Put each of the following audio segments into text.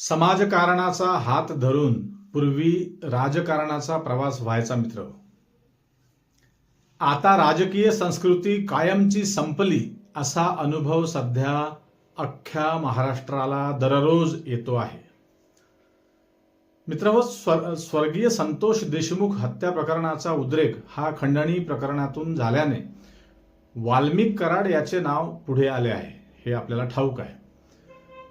समाजकारणाचा हात धरून पूर्वी राजकारणाचा प्रवास व्हायचा मित्र. आता राजकीय संस्कृती कायमची संपली असा अनुभव सध्या अख्ख्या महाराष्ट्राला दररोज येतो आहे. मित्र स्वर स्वर्गीय संतोष देशमुख हत्या प्रकरणाचा उद्रेक हा खंडणी प्रकरणातून झाल्याने वाल्मिक कराड याचे नाव पुढे आले आहे. हे आपल्याला ठाऊक आहे.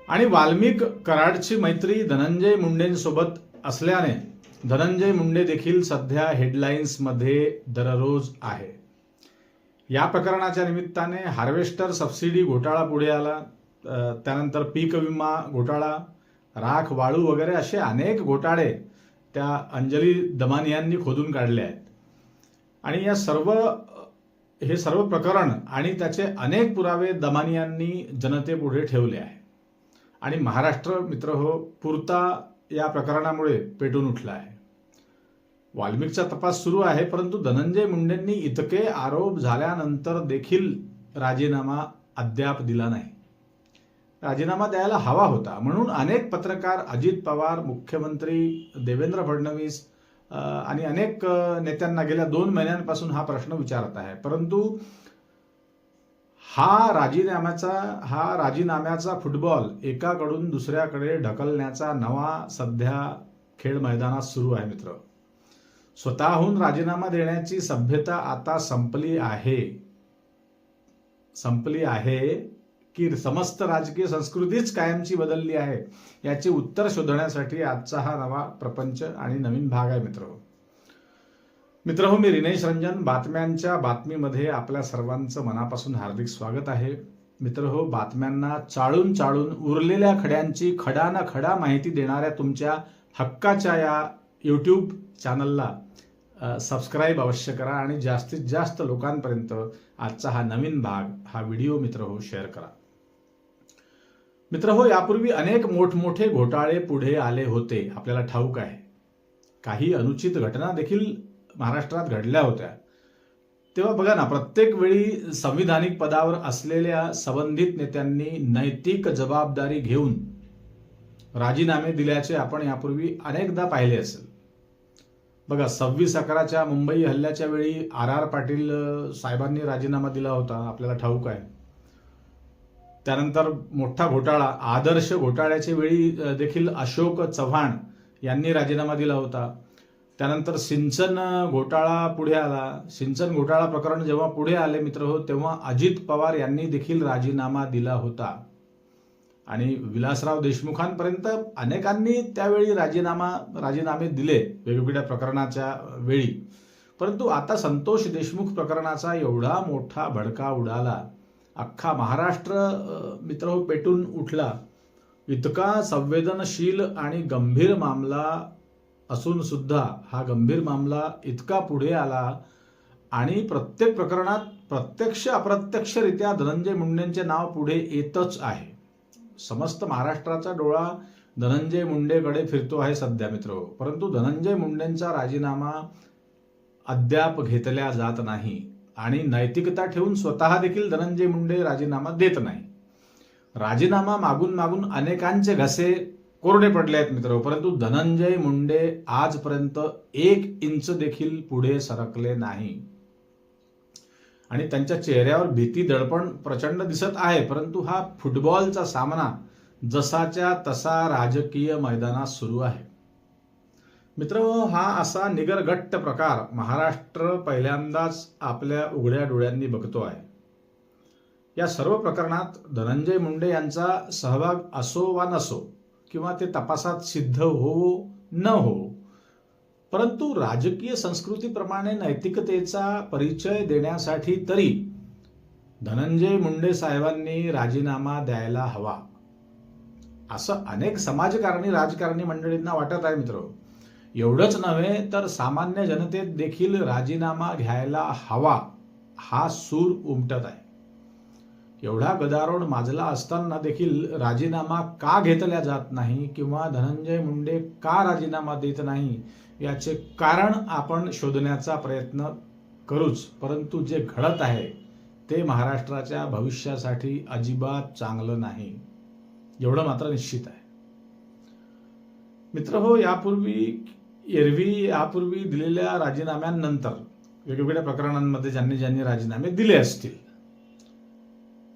आणि वाल्मिक कराडची मैत्री धनंजय मुंडेंसोबत असल्याने धनंजय मुंडे देखील सध्या हेडलाईन्समध्ये दररोज आहे. या प्रकरणाच्या निमित्ताने हार्वेस्टर सबसिडी घोटाळा पुढे आला. त्यानंतर पीक विमा घोटाळा राख वाळू वगैरे असे अनेक घोटाळे त्या अंजली दमानी यांनी खोदून काढले आहेत. आणि या सर्व हे सर्व प्रकरण आणि त्याचे अनेक पुरावे दमानी यांनी जनतेपुढे ठेवले आहे आणि महाराष्ट्र मित्र हो पुरता या प्रकरणामुळे पेटून उठला आहे वाल्मिकचा तपास सुरू आहे परंतु धनंजय मुंडेंनी इतके आरोप झाल्यानंतर देखील राजीनामा अद्याप दिला नाही. राजीनामा द्यायला हवा होता म्हणून अनेक पत्रकार अजित पवार मुख्यमंत्री देवेंद्र फडणवीस आणि अनेक नेत्यांना गेल्या दोन महिन्यांपासून हा प्रश्न विचारत आहे. परंतु हा राजीनाम्याचा हा राजीनाम्याचा फुटबॉल एकाकडून दुसऱ्याकडे ढकलण्याचा नवा सध्या खेळ मैदानात सुरू आहे मित्र. स्वतःहून राजीनामा देण्याची सभ्यता आता संपली आहे. संपली आहे की समस्त राजकीय संस्कृतीच कायमची बदलली आहे याचे उत्तर शोधण्यासाठी आजचा हा नवा प्रपंच आणि नवीन भाग आहे मित्र. मित्र हो मी रिनेश रंजन. बातम्यांच्या बातमीमध्ये आपल्या सर्वांचं मनापासून हार्दिक स्वागत आहे. मित्र हो बातम्यांना चाळून चाळून उरलेल्या खड्यांची खडा ना खडा माहिती देणाऱ्या तुमच्या हक्काच्या या यूट्यूब चॅनलला सबस्क्राईब अवश्य करा आणि जास्तीत जास्त लोकांपर्यंत आजचा हा नवीन भाग हा व्हिडिओ मित्र हो शेअर करा. मित्र हो यापूर्वी अनेक मोठमोठे घोटाळे पुढे आले होते. आपल्याला ठाऊक आहे. काही अनुचित घटना देखील महाराष्ट्रात घडल्या होत्या. तेव्हा बघा ना प्रत्येक वेळी संविधानिक पदावर असलेल्या संबंधित नेत्यांनी नैतिक जबाबदारी घेऊन राजीनामे दिल्याचे आपण यापूर्वी अनेकदा पाहिले असेल. बघा सव्वीस अकराच्या मुंबई हल्ल्याच्या वेळी आर आर पाटील साहेबांनी राजीनामा दिला होता आपल्याला ठाऊक आहे. त्यानंतर मोठा घोटाळा आदर्श घोटाळ्याच्या वेळी देखील अशोक चव्हाण यांनी राजीनामा दिला होता. त्यानंतर सिंचन घोटाळा पुढे आला. सिंचन घोटाळा प्रकरण जेव्हा पुढे आले मित्र हो तेव्हा अजित पवार यांनी देखील राजीनामा दिला होता. आणि विलासराव देशमुखांपर्यंत अनेकांनी त्यावेळी राजीनामा राजीनामे दिले वेगवेगळ्या प्रकरणाच्या वेळी. परंतु आता संतोष देशमुख प्रकरणाचा एवढा मोठा भडका उडाला. अख्खा महाराष्ट्र मित्र हो पेटून उठला. इतका संवेदनशील आणि गंभीर मामला असून सुद्धा हा गंभीर मामला इतका पुढे आला आणि प्रत्येक प्रकरणात प्रत्यक्ष अप्रत्यक्षरित्या धनंजय मुंडेंचे नाव पुढे येतच आहे. समस्त महाराष्ट्राचा डोळा धनंजय मुंडेकडे फिरतो आहे सध्या मित्र. परंतु धनंजय मुंडेंचा राजीनामा अद्याप घेतल्या जात नाही आणि नैतिकता ठेवून स्वतः देखील धनंजय मुंडे राजीनामा देत नाही. राजीनामा मागून मागून अनेकांचे घसे कोरडे पडले आहेत मित्र परंतु धनंजय मुंडे आजपर्यंत एक इंच देखील पुढे सरकले नाही. आणि त्यांच्या चेहऱ्यावर भीती दडपण प्रचंड दिसत आहे परंतु हा फुटबॉलचा सामना जसाच्या तसा राजकीय मैदानात सुरू आहे. मित्र हा असा निगरगट्ट प्रकार महाराष्ट्र पहिल्यांदाच आपल्या उघड्या डोळ्यांनी बघतो आहे. या सर्व प्रकरणात धनंजय मुंडे यांचा सहभाग असो वा नसो किंवा ते तपासात सिद्ध होवो न हो. परंतु राजकीय संस्कृतीप्रमाणे नैतिकतेचा परिचय देण्यासाठी तरी धनंजय मुंडे साहेबांनी राजीनामा द्यायला हवा. असं अनेक समाजकारणी राजकारणी मंडळींना वाटत आहे मित्र. एवढंच नव्हे तर सामान्य जनतेत देखील राजीनामा घ्यायला हवा हा सूर उमटत आहे. एवढा गदारोळ माजला असताना देखील राजीनामा का घेतल्या जात नाही किंवा धनंजय मुंडे का राजीनामा देत नाही याचे कारण आपण शोधण्याचा प्रयत्न करूच परंतु जे घडत आहे ते महाराष्ट्राच्या भविष्यासाठी अजिबात चांगलं नाही. एवढं मात्र निश्चित आहे. मित्र हो यापूर्वी एरवी यापूर्वी दिलेल्या राजीनाम्यांनंतर वेगवेगळ्या प्रकरणांमध्ये ज्यांनी ज्यांनी राजीनामे दिले असतील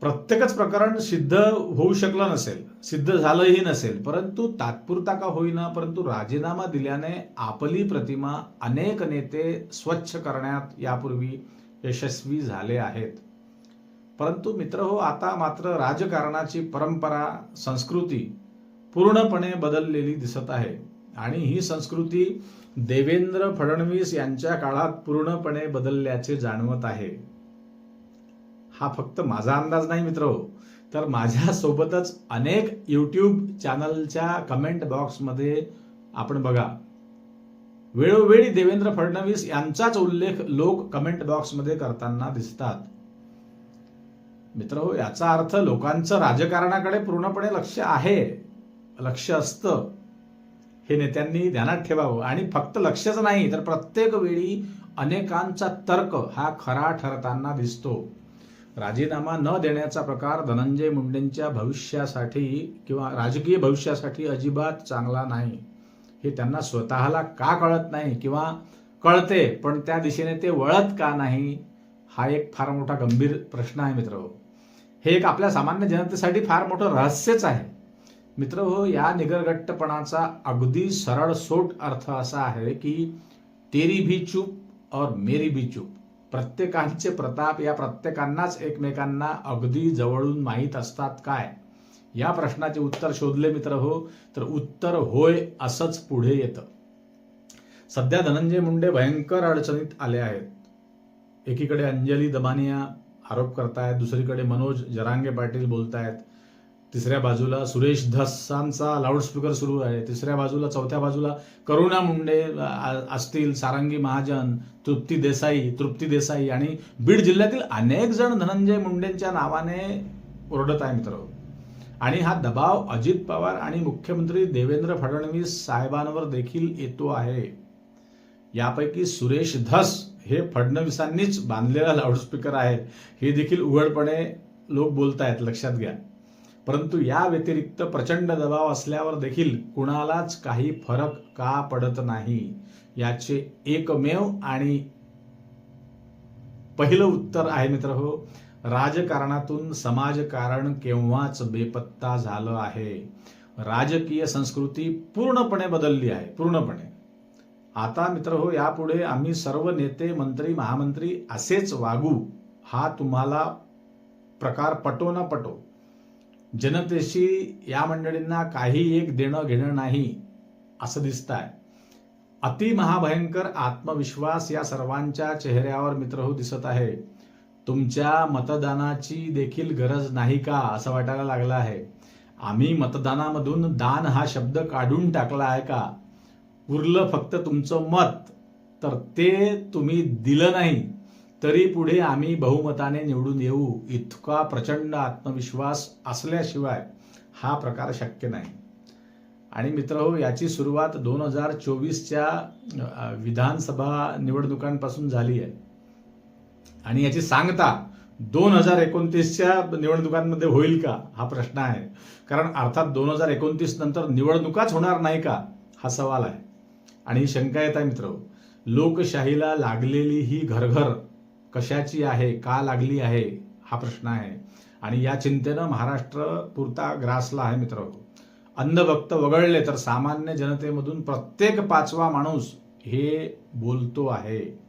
प्रत्येकच प्रकरण सिद्ध होऊ शकलं नसेल सिद्ध झालंही नसेल परंतु तात्पुरता का होईना परंतु राजीनामा दिल्याने आपली प्रतिमा अनेक नेते स्वच्छ करण्यात यापूर्वी यशस्वी झाले आहेत. परंतु मित्र हो आता मात्र राजकारणाची परंपरा संस्कृती पूर्णपणे बदललेली दिसत आहे. आणि ही संस्कृती देवेंद्र फडणवीस यांच्या काळात पूर्णपणे बदलल्याचे जाणवत आहे. हा फक्त माझा अंदाज नाही मित्र. हो तर माझ्यासोबतच अनेक युट्यूब चॅनलच्या कमेंट बॉक्समध्ये आपण बघा. वेळोवेळी देवेंद्र फडणवीस यांचाच उल्लेख लोक कमेंट बॉक्समध्ये करताना दिसतात. मित्र हो याचा अर्थ लोकांचं राजकारणाकडे पूर्णपणे लक्ष आहे. लक्ष असतं. हे नेत्यांनी ध्यानात ठेवावं. आणि फक्त लक्षच नाही तर प्रत्येक वेळी अनेकांचा तर्क हा खरा ठरताना दिसतो. राजीनामा न देण्याचा प्रकार धनंजय मुंडेंच्या भविष्यासाठी किंवा राजकीय भविष्यासाठी अजिबात चांगला नाही. हे त्यांना स्वतःला का कळत नाही किंवा कळते पण त्या दिशेने ते वळत का नाही हा एक फार मोठा गंभीर प्रश्न आहे मित्र. हे एक आपल्या सामान्य जनतेसाठी फार मोठं रहस्यच आहे. मित्र हो या निगरगट्टपणाचा अगदी सरळ सोट अर्थ असा आहे की तेरी भी चूप और मेरी भी चूप. प्रत्येकांचे प्रताप या प्रत्येकांनाच एकमेकांना अगदी जवळून माहीत असतात काय? या प्रश्नाचे उत्तर शोधले मित्र हो तर उत्तर होय असंच पुढे येतं. सध्या धनंजय मुंडे भयंकर अडचणीत आले आहेत. एकीकडे अंजली दमानिया आरोप करतायत दुसरीकडे मनोज जरांगे पाटील बोलतायत. तिसऱ्या बाजूला सुरेश धसांचा लाऊडस्पीकर सुरू आहे. तिसऱ्या बाजूला चौथ्या बाजूला करुणा मुंडे आ- असतील सारंगी महाजन तृप्ती देसाई तृप्ती देसाई आणि बीड जिल्ह्यातील अनेक जण धनंजय मुंडेंच्या नावाने ओरडत आहे मित्र. आणि हा दबाव अजित पवार आणि मुख्यमंत्री देवेंद्र फडणवीस साहेबांवर देखील येतो आहे. यापैकी सुरेश धस हे फडणवीसांनीच बांधलेला लाऊडस्पीकर आहे हे देखील उघडपणे लोक बोलत आहेत लक्षात घ्या. परंतु या व्यतिरिक्त प्रचंड दबाव असल्यावर देखील कुणालाच काही फरक का पडत नाही. याचे एकमेव आणि पहिलं उत्तर आहे मित्र हो राजकारणातून समाजकारण केव्हाच बेपत्ता झालं आहे. राजकीय संस्कृती पूर्णपणे बदलली आहे पूर्णपणे. आता मित्र हो यापुढे आम्ही सर्व नेते मंत्री महामंत्री असेच वागू हा तुम्हाला प्रकार पटो ना पटो. जनतेशी या मंडळींना काही एक देणं घेणं नाही असं दिसत आहे अति महाभयंकर आत्मविश्वास या सर्वांच्या चेहऱ्यावर मित्र हो दिसत आहे. तुमच्या मतदानाची देखील गरज नाही का असं वाटायला लागलं आहे. आम्ही मतदानामधून दान हा शब्द काढून टाकला आहे का? उरलं फक्त तुमचं मत तर ते तुम्ही दिलं नाही. तरी पुढे आम्ही बहुमताने निवडून येऊ. इतका प्रचंड आत्मविश्वास असल्याशिवाय हा प्रकार शक्य नाही. आणि मित्र हो याची सुरुवात दोन हजार चोवीसच्या विधानसभा निवडणुकांपासून झाली आहे. आणि याची सांगता दोन हजार एकोणतीसच्या निवडणुकांमध्ये होईल का हा प्रश्न आहे. कारण अर्थात दोन हजार एकोणतीस नंतर निवडणुकाच होणार नाही का हा सवाल आहे. आणि ही शंका येत आहे मित्र हो, लोकशाहीला लागलेली ही घरघर कशाची आहे का लागली आहे हा प्रश्न आहे. आणि या चिंतेनं महाराष्ट्र पुरता ग्रासला आहे मित्र. अंधभक्त वगळले तर सामान्य जनतेमधून प्रत्येक पाचवा माणूस हे बोलतो आहे.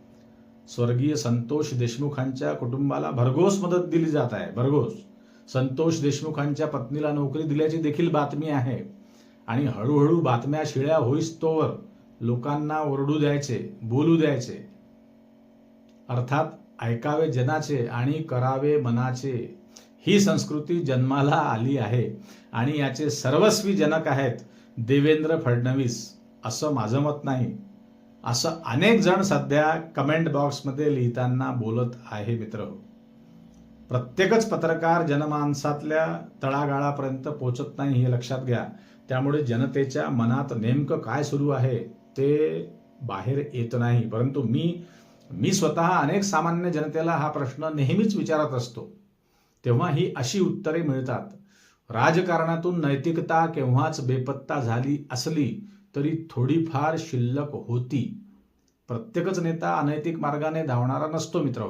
स्वर्गीय संतोष देशमुखांच्या कुटुंबाला भरघोस मदत दिली जात आहे भरघोस. संतोष देशमुखांच्या पत्नीला नोकरी दिल्याची देखील बातमी आहे. आणि हळूहळू बातम्या शिळ्या होईस्तोवर लोकांना ओरडू द्यायचे बोलू द्यायचे. अर्थात ऐकावे जनाचे आणि करावे मनाचे. ही संस्कृती जन्माला आली आहे आणि याचे सर्वस्वी जनक आहेत देवेंद्र फडणवीस असं माझं मत नाही. असं अनेक जण सध्या कमेंट बॉक्समध्ये लिहिताना बोलत आहे मित्र. प्रत्येकच पत्रकार जनमानसातल्या तळागाळापर्यंत पोचत नाही हे लक्षात घ्या. त्यामुळे जनतेच्या मनात नेमकं काय सुरू आहे ते बाहेर येत नाही. परंतु मी मी स्वतः अनेक सामान्य जनतेला हा प्रश्न नेहमीच विचारत असतो. तेव्हा ही अशी उत्तरे मिळतात. राजकारणातून नैतिकता केव्हाच बेपत्ता झाली असली तरी थोडीफार शिल्लक होती. प्रत्येकच नेता अनैतिक मार्गाने धावणारा नसतो मित्र.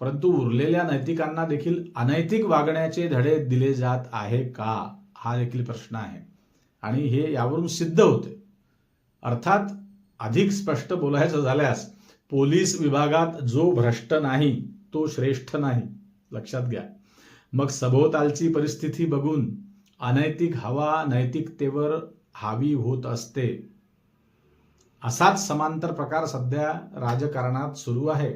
परंतु उरलेल्या नैतिकांना देखील अनैतिक वागण्याचे धडे दिले जात आहे का? हा देखील प्रश्न आहे. आणि हे यावरून सिद्ध होते. अर्थात अधिक स्पष्ट बोलायचं झाल्यास पोलीस विभागात जो भ्रष्ट नाही तो श्रेष्ठ नाही. लक्षात घ्या. मग सभोवतालची परिस्थिती बघून अनैतिक हवा नैतिकतेवर हावी होत असते. असाच समांतर प्रकार सध्या राजकारणात सुरू आहे.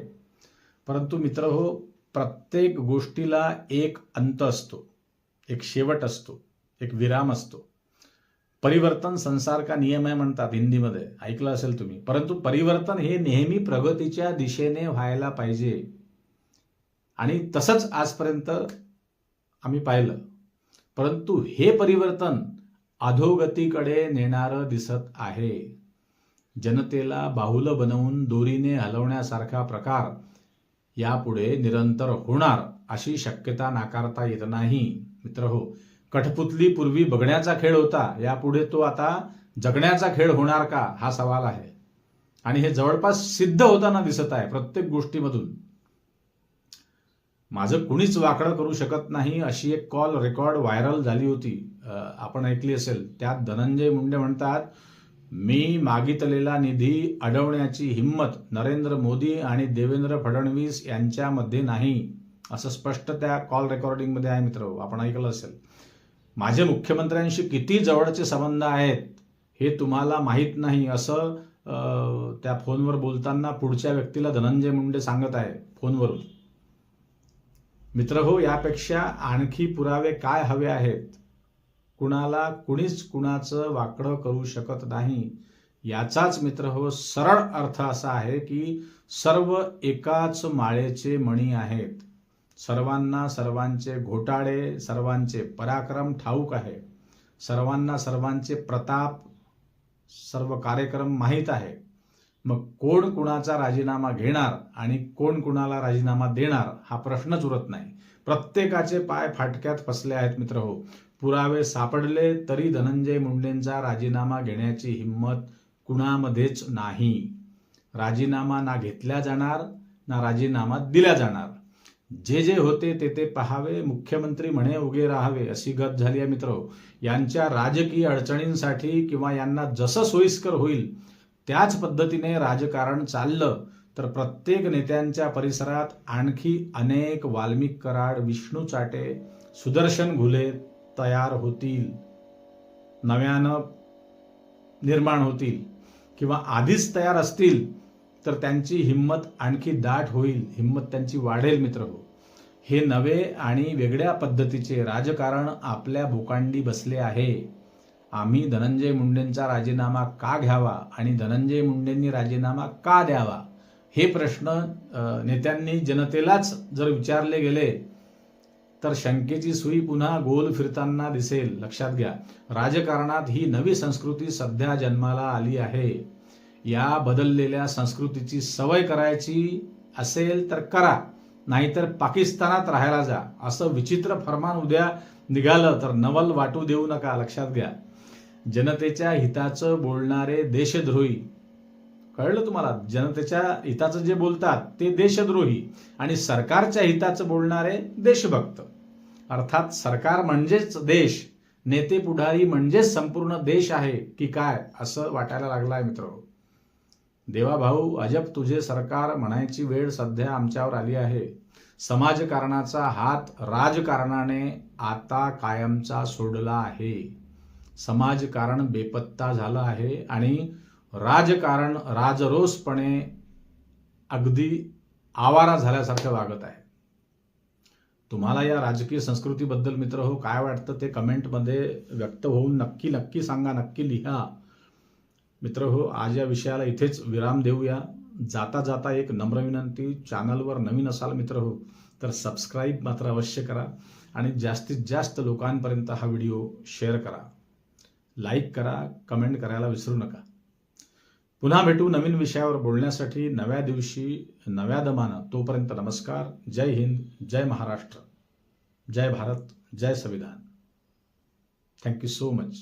परंतु मित्र हो प्रत्येक गोष्टीला एक अंत असतो एक शेवट असतो एक विराम असतो. परिवर्तन संसार का नियम आहे म्हणतात हिंदीमध्ये. ऐकलं असेल तुम्ही. परंतु परिवर्तन हे नेहमी प्रगतीच्या दिशेने व्हायला पाहिजे. आणि तसंच आजपर्यंत आम्ही पाहिलं. परंतु हे परिवर्तन अधोगतीकडे नेणारं दिसत आहे. जनतेला बाहुलं बनवून दोरीने हलवण्यासारखा प्रकार यापुढे निरंतर होणार अशी शक्यता नाकारता येत नाही. मित्र हो कठपुतली पूर्वी बघण्याचा खेळ होता यापुढे तो आता जगण्याचा खेळ होणार का हा सवाल आहे. आणि हे जवळपास सिद्ध होताना दिसत आहे प्रत्येक गोष्टीमधून. माझं कुणीच वाकडं करू शकत नाही अशी एक कॉल रेकॉर्ड व्हायरल झाली होती. आपण ऐकली असेल त्यात धनंजय मुंडे म्हणतात मी मागितलेला निधी अडवण्याची हिंमत नरेंद्र मोदी आणि देवेंद्र फडणवीस यांच्यामध्ये नाही. असं स्पष्ट त्या कॉल रेकॉर्डिंगमध्ये आहे मित्र आपण ऐकलं असेल. माझे मुख्यमंत्र्यांशी किती जवळचे संबंध आहेत हे तुम्हाला माहीत नाही असं त्या फोनवर बोलताना पुढच्या व्यक्तीला धनंजय मुंडे सांगत आहे फोनवरून. मित्र हो यापेक्षा आणखी पुरावे काय हवे आहेत? कुणाला कुणीच कुणाचं वाकडं करू शकत नाही. याचाच मित्र हो सरळ अर्थ असा आहे की सर्व एकाच माळेचे मणी आहेत. सर्वांना सर्वांचे घोटाळे सर्वांचे पराक्रम ठाऊक आहे. सर्वांना सर्वांचे प्रताप सर्व कार्यक्रम माहीत आहे. मग कोण कुणाचा राजीनामा घेणार आणि कोण कुणाला राजीनामा देणार हा प्रश्नच उरत नाही. प्रत्येकाचे पाय फाटक्यात फसले आहेत मित्र हो. पुरावे सापडले तरी धनंजय मुंडेंचा राजीनामा घेण्याची हिंमत कुणामध्येच नाही. राजीनामा ना घेतला जाणार ना राजीनामा दिला जाणार. जे जे होते ते ते पहावे मुख्यमंत्री म्हणे उगे राहावे अशी गत झाली आहे मित्र. यांच्या राजकीय अडचणींसाठी किंवा यांना जसं सोयीस्कर होईल त्याच पद्धतीने राजकारण चाललं तर प्रत्येक नेत्यांच्या परिसरात आणखी अनेक वाल्मिक कराड विष्णू चाटे सुदर्शन घुले तयार होतील. नव्यानं निर्माण होतील किंवा आधीच तयार असतील तर त्यांची हिंमत आणखी दाट होईल हिंमत त्यांची वाढेल मित्र हो. हे नवे आणि वेगळ्या पद्धतीचे राजकारण आपल्या भूकांडी बसले आहे. आम्ही धनंजय मुंडेंचा राजीनामा का घ्यावा आणि धनंजय मुंडेंनी राजीनामा का द्यावा? हे प्रश्न नेत्यांनी जनतेलाच जर विचारले गेले तर शंकेची सुई पुन्हा गोल फिरताना दिसेल. लक्षात घ्या राजकारणात ही नवी संस्कृती सध्या जन्माला आली आहे. या बदललेल्या संस्कृतीची सवय करायची असेल तर करा. नाहीतर पाकिस्तानात राहायला जा. असं विचित्र फरमान उद्या निघालं तर नवल वाटू देऊ नका लक्षात घ्या. जनतेच्या हिताचं बोलणारे देशद्रोही. कळलं तुम्हाला? जनतेच्या हिताचं जे बोलतात ते देशद्रोही आणि सरकारच्या हिताचं बोलणारे देशभक्त. अर्थात सरकार म्हणजेच देश नेते पुढारी म्हणजेच संपूर्ण देश आहे की काय असं वाटायला लागलं आहे मित्र देवा भाऊ अजब तुझे सरकार म्हणायची वेळ सध्या आमच्यावर आली आहे. समाजकारणाचा हात राजकारणाने आता कायमचा सोडला आहे. समाजकारण बेपत्ता झालं आहे आणि राजकारण राजरोसपणे अगदी आवारा झाल्यासारखं वागत आहे. तुम्हाला या राजकीय संस्कृतीबद्दल मित्र हो काय वाटतं ते कमेंटमध्ये व्यक्त होऊन नक्की नक्की सांगा नक्की लिहा. मित्र हो आज या विषयाला इथेच विराम देऊया. जाता जाता एक नम्र विनंती चॅनलवर नवीन असाल मित्र हो तर सबस्क्राईब मात्र अवश्य करा आणि जास्तीत जास्त लोकांपर्यंत हा व्हिडिओ शेअर करा. लाईक करा कमेंट करायला विसरू नका. पुन्हा भेटू नवीन विषयावर बोलण्यासाठी नव्या दिवशी नव्या दमानं. तोपर्यंत नमस्कार जय हिंद जय महाराष्ट्र. जय भारत जय संविधान. Thank you so much